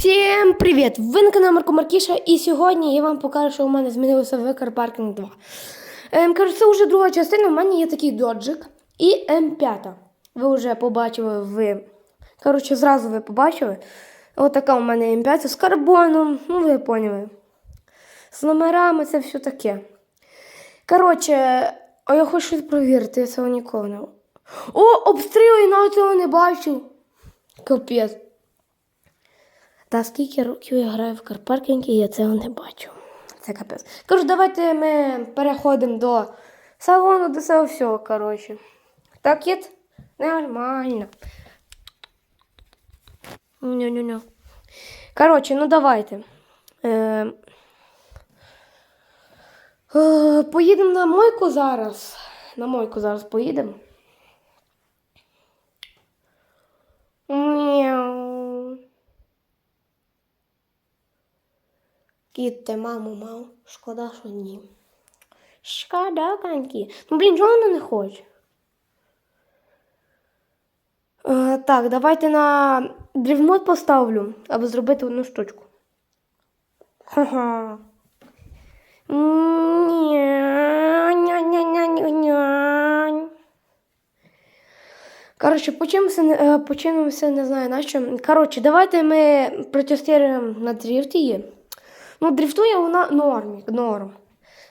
Всім привіт! Ви на каналі Марко Маркіша, і сьогодні я вам покажу, що у мене змінилося в Carparking 2. Ем, кажу, це вже друга частина. У мене є такий доджик і М5. Ви вже побачили в. Коротше, зразу ви побачили. Отака у мене М5 з карбоном, ну ви поняли. З номерами це все таке. Коротше, а я хочу провірити, я цього ніколи не. О, обстріл, я навіть цього не бачив. Капець. Та скільки років я граю в карпаркінг, я цього не бачу. Це капець. Кажу, давайте ми переходимо до салону, до цього всього, коротше. Так, кіт? Нормально. Ню-ню-ню. Коротше, ну давайте. Е, е, поїдемо на мойку зараз. На мойку зараз поїдемо. Кіт, ти маму мав. Шкода, що ні. Шкода, каньки. Ну, блін, чого вона не хоче? Е, так, давайте на дрівмод поставлю, аби зробити одну штучку. Ха-ха. Коротше, почнемося, не- е, не знаю на що. Коротше, давайте ми протестуємо на дрифті. Ну, дрифтує вона норм, норм.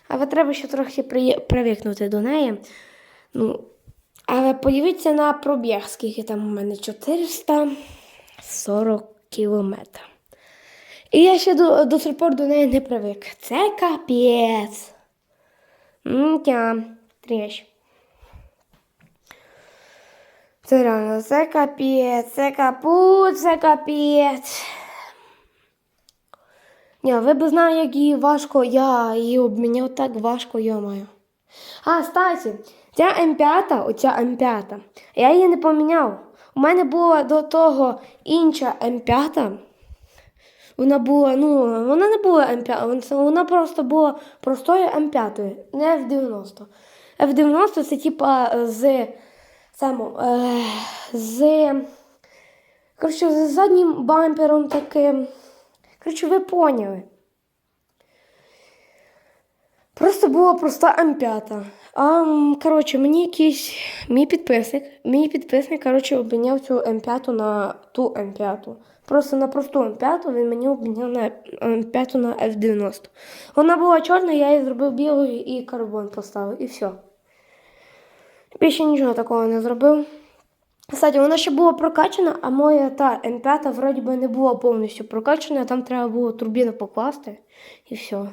Але треба ще трохи при... привикнути до неї. Ну, але подивіться на пробіг, скільки там у мене 440 кілометрів. І я ще до, до сих пор до неї не привик. Це капець. Мтя, тріщ. Це реально, це капець, це капут, це капець. Ні, ви б знали, як її важко, я її обміняв так важко, йомаю. А, кстати, ця М5, оця М5, я її не поміняв. У мене була до того інша М5. Вона була, ну, вона не була М5, вона- просто була простою М5, не F90. F90 це типа з саму, е, з, коротше, з заднім бампером таким. Коротше, ви поняли. Просто була проста М5. А, коротше, мені якийсь мій підписник, мій підписник, коротше, обміняв цю М5 на ту М5. Просто на просту М5 він мені обміняв на М5 на F90. Вона була чорна, я її зробив білою і карбон поставив, і все. Більше нічого такого не зробив. Кстати, вона ще була прокачана, а моя та М5 вроді би не була повністю прокачана, там треба було турбіну покласти і все.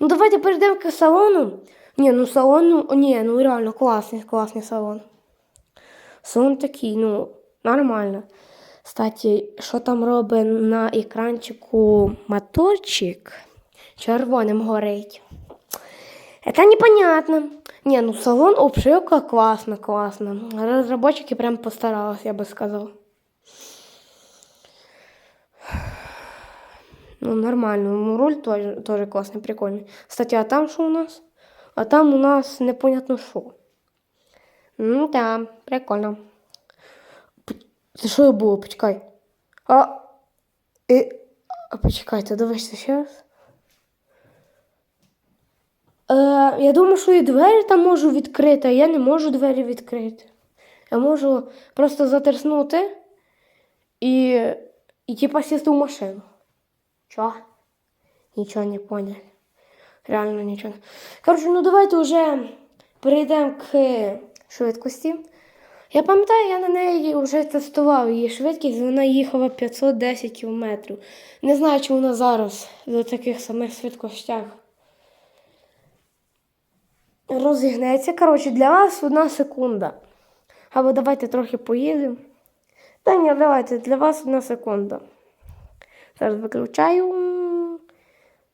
Ну давайте перейдемо к салону. Ні, ну салон, ну, ні, ну реально класний, класний салон. Салон такий, ну, нормально. Кстати, що там робить на екранчику моторчик? Червоним горить. Это непонятно. Не, ну салон обшивка классно, классно. Разработчики прям постаралась, я бы сказал. Ну, нормально. Ну, руль тоже, тоже классный, прикольный. Кстати, а там что у нас? А там у нас непонятно что. Ну, да, прикольно. П- Це що було? Почекай. А, і, а почекайте, давайте ще раз. Е, я думаю, що і двері там можу відкрити, а я не можу двері відкрити. Я можу просто затерснути і, і типа сісти в машину. Чо? Нічого не поняли. Реально нічого. Коротше, ну давайте вже перейдемо к швидкості. Я пам'ятаю, я на неї вже тестував її швидкість, вона їхала 510 км. Не знаю, чи вона зараз до таких самих швидкостях розігнеться. Коротше, для вас одна секунда. Або давайте трохи поїдемо. Та ні, давайте, для вас одна секунда. Зараз виключаю.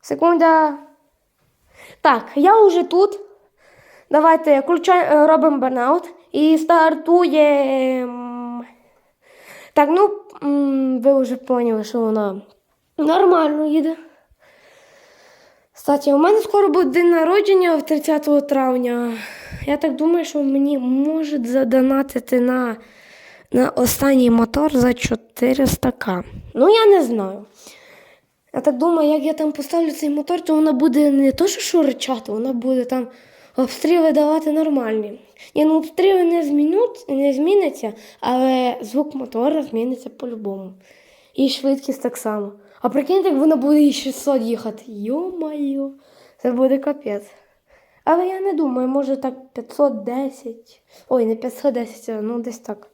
Секунда. Так, я вже тут. Давайте включаємо, робимо бернаут і стартуємо. Так, ну, ви вже поняли, що вона нормально їде. Кстати, у мене скоро буде день народження 30 травня. Я так думаю, що мені можуть задонатити на на останній мотор за 400к. Ну, я не знаю. Я так думаю, як я там поставлю цей мотор, то вона буде не то, що шурчати, вона буде там обстріли давати нормальні. Ні, ну обстріли не, змінуть, не зміниться, але звук мотора зміниться по-любому. І швидкість так само. А прикиньте, як вона буде і 600 їхати. Йо-моє, це буде капець. Але я не думаю, може так 510. Ой, не 510, а ну десь так.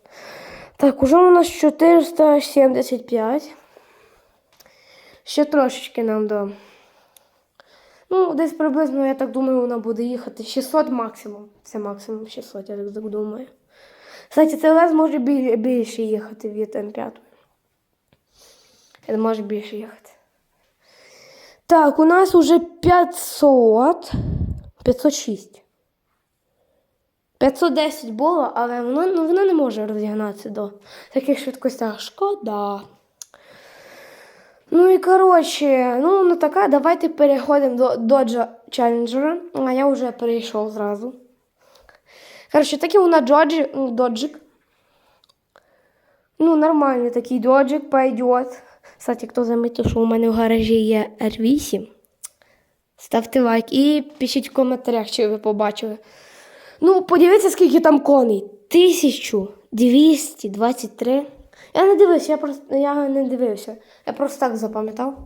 Так, уже у нас 475. Ще трошечки нам до. Ну, десь приблизно, я так думаю, вона буде їхати 600 максимум. Це максимум 600, я так думаю. Кстати, це лез може більше їхати від М5. Він може більше їхати. Так, у нас уже 500. 506. 510 було, але воно, ну, воно не може розігнатися до таких швидкостей. Шкода. Ну і коротше, ну, ну така, давайте переходимо до Dodge Challenger. А я вже перейшов зразу. Коротше, такий у нас Dodge, ну, доджик. Ну, нормальний такий доджик пойдет. Кстати, хто замітив, що у мене в гаражі є R8. Ставте лайк і пишіть в коментарях, чи ви побачили. Ну, подивіться, скільки там коней. 1223. Я не дивився, я просто я не дивився. Я просто так запам'ятав.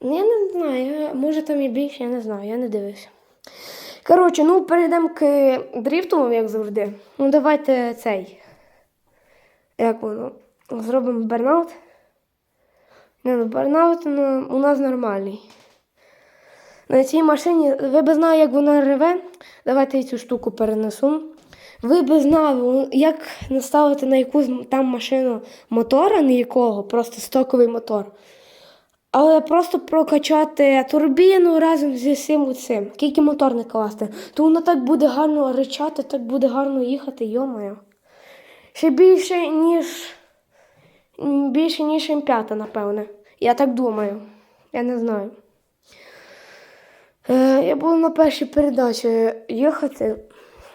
Ну, я не знаю, може там і більше, я не знаю, я не дивився. Коротше, ну перейдемо к дріфту, як завжди. Ну, давайте цей. Як воно? Зробимо бернаут. Не, ну бернаут ну, у нас нормальний. На цій машині, ви б знали, як вона реве. Давайте я цю штуку перенесу. Ви б знали, як наставити на якусь там машину мотора, ніякого, просто стоковий мотор. Але просто прокачати турбіну разом зі всім цим. Скільки мотор не класти, то воно так буде гарно ричати, так буде гарно їхати, йомаю. Ще більше, ніж більше, ніж М5, напевне. Я так думаю. Я не знаю. Е, я буду на першій передачі їхати.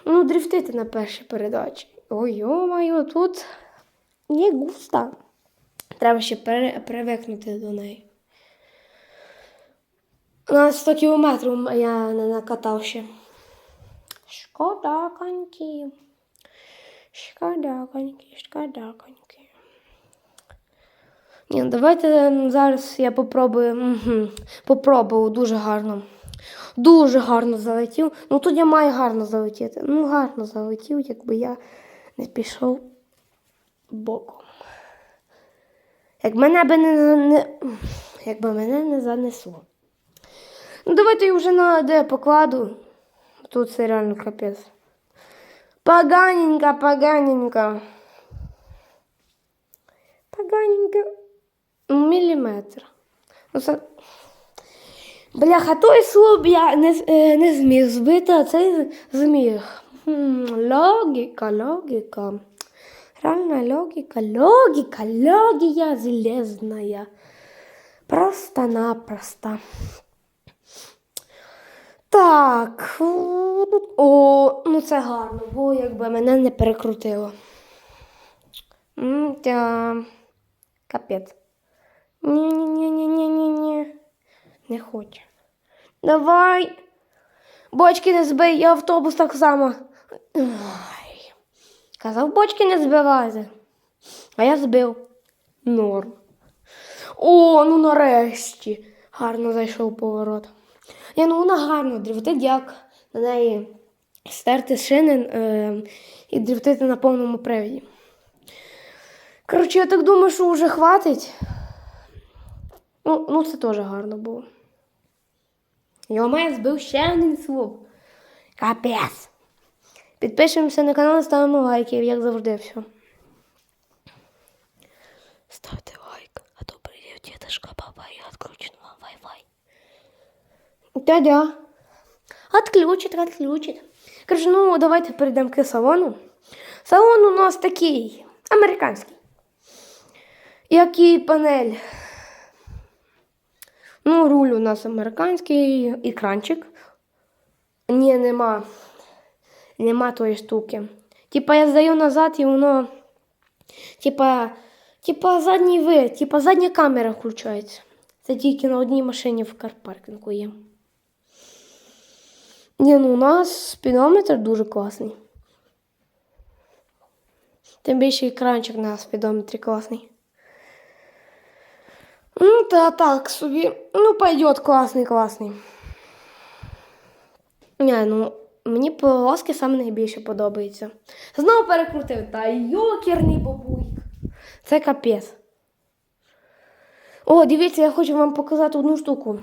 Ну, дрифтити на першій передачі. Ой, йо-моє, тут не густо. Треба ще привикнути до неї. На 100 кілометрів я не накатав ще. Шкода коньки. Шкода коньки, шкода коньки. Ні, давайте зараз я попробую. Угу. Попробую дуже гарно. Дуже гарно залетів. Ну тут я маю гарно залетіти. Ну, гарно залетів, якби я не пішов боком. Як мене би не, не якби мене не занесло. Ну, давайте я вже на де покладу. Тут це реально капець. Поганенько, поганенько. Поганенько. Міліметр. Ну, це... Бляха, той слоб я не, е, не зміг збити, а цей зміг. Логіка, логіка. Реальна логіка, логіка, логія железная. Просто-напросто. Так. О, ну це гарно, бо якби мене не перекрутило. Капець. Ні-ні-ні-ні-ні-ні. Не хоче. Давай. Бочки не збий, і автобус так само. Ой. Казав, бочки не збивайте. А я збив. Норм. О, ну нарешті. Гарно зайшов поворот. Я, ну вона гарно дрифтить, як на неї стерти шини е, і дрифтити на повному привіді. Коротше, я так думаю, що вже хватить. Ну, ну це теж гарно було. Йоме, збив ще один слух. Капець. Підпишемося на канал, ставимо лайки, як завжди все. Ставте лайк, а то прийде дедушка папа і відключить вам Wi-Fi. Дядя. Отключит, отключит. Короче, ну давайте перейдемо к салону. Салон у нас такий американський. Як і панель. Ну, руль у нас американський, екранчик. Ні, нема. Нема тої штуки. Типа я здаю назад і воно Типа, типа задній вид, типа задня камера включається. Це тільки на одній машині в карпаркінгу є. Ні, ну у нас спідометр дуже класний. Тим більше екранчик на спідометрі класний. Ну, та так собі. Ну, пойдет класний, класний. Не, ну, мені полоски саме найбільше подобається. Знову перекрутив. Та йокерний бабуйк. Це капець. О, дивіться, я хочу вам показати одну штуку.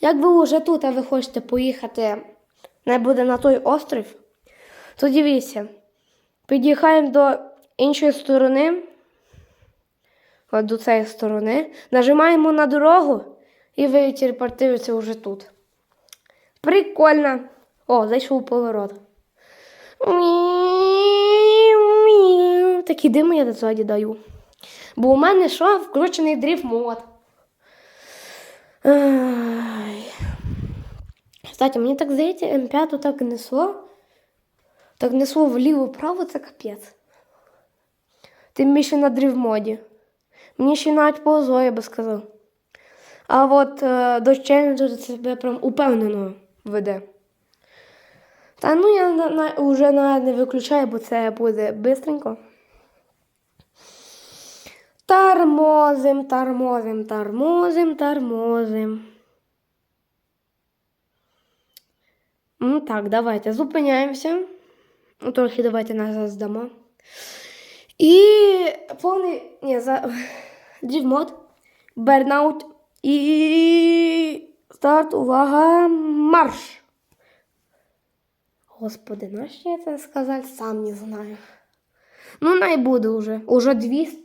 Як ви вже тут, а ви хочете поїхати не буде на той острів, то дивіться, під'їхаємо до іншої сторони, до цієї сторони, нажимаємо на дорогу і ви вже тут. Прикольно. О, зайшов поворот. Такі дими я ззаді даю. Бо у мене що включений дріфт мод. Кстати, мені так здається, М5 так несло. Так несло вліво-право, це капець. Тим більше на дріфт-моді. Мені ще навіть повезло, я би сказав. А от е, до челенджу це себе прям упевнено веде. Та ну я на, на, вже навіть не виключаю, бо це буде бистренько. Тормозим, тормозим, тормозим, тормозим. Ну так, давайте зупиняємося. Ну, Трохи давайте назад здамо. І повний. Ні, за дрівмод, бернаут і старт, увага, марш! Господи, на що я це сказати, сам не знаю. Ну, най буде вже. Уже 200.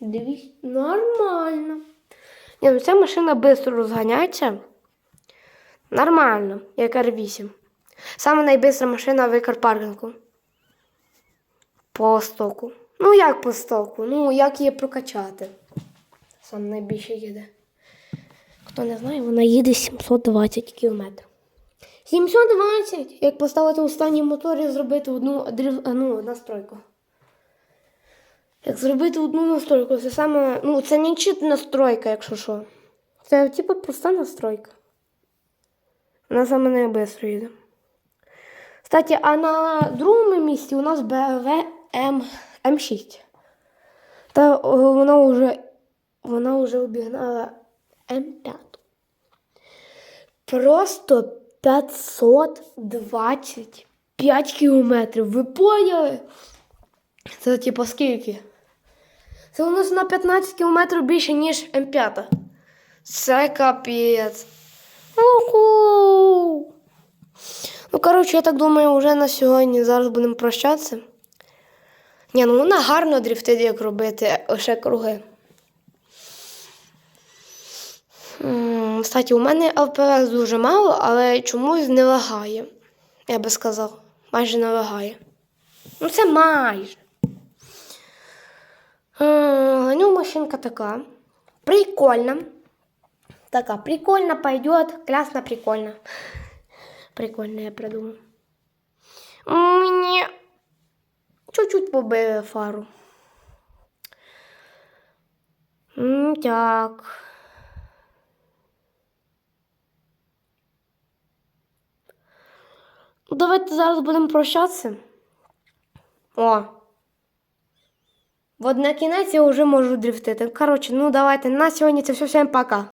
200. Нормально. Ні, ну ця машина швидко розганяється. Нормально, як R8. Саме найбистра машина в екарпаркінгу. По стоку. Ну, як по стоку? Ну, як її прокачати? Саме найбільше їде. Хто не знає, вона їде 720 км. 720! Як поставити останній мотор і зробити одну ну, настройку. Як зробити одну настройку, це саме. Ну, це не чит настройка, якщо що. Це типу проста настройка. Вона саме найбистро їде. Кстати, а на другому місці у нас BMW M6. Та вона вже вона вже обігнала М5. Просто 525 кілометрів. Ви поняли? Це типу скільки? Це у нас на 15 кілометрів більше, ніж М5. Це капець. Ну, коротше, я так думаю, вже на сьогодні зараз будемо прощатися. Ні, ну вона гарно дрифтить, як робити лише круги. Кстати, у мене ЛПС дуже мало, але чомусь не лагає. Я би сказав, майже не лагає. Ну, це майже. Е, Ну, машинка така. Прикольна. Така, прикольно пойдет. Классно, прикольно. Прикольно, я придумал. Мені побили фару. М, Так. Ну, Давайте зараз будемо прощатися. О. Вот на кінець я вже можу дрифтити. Коротше, ну давайте на сьогодні це все. Всім пока.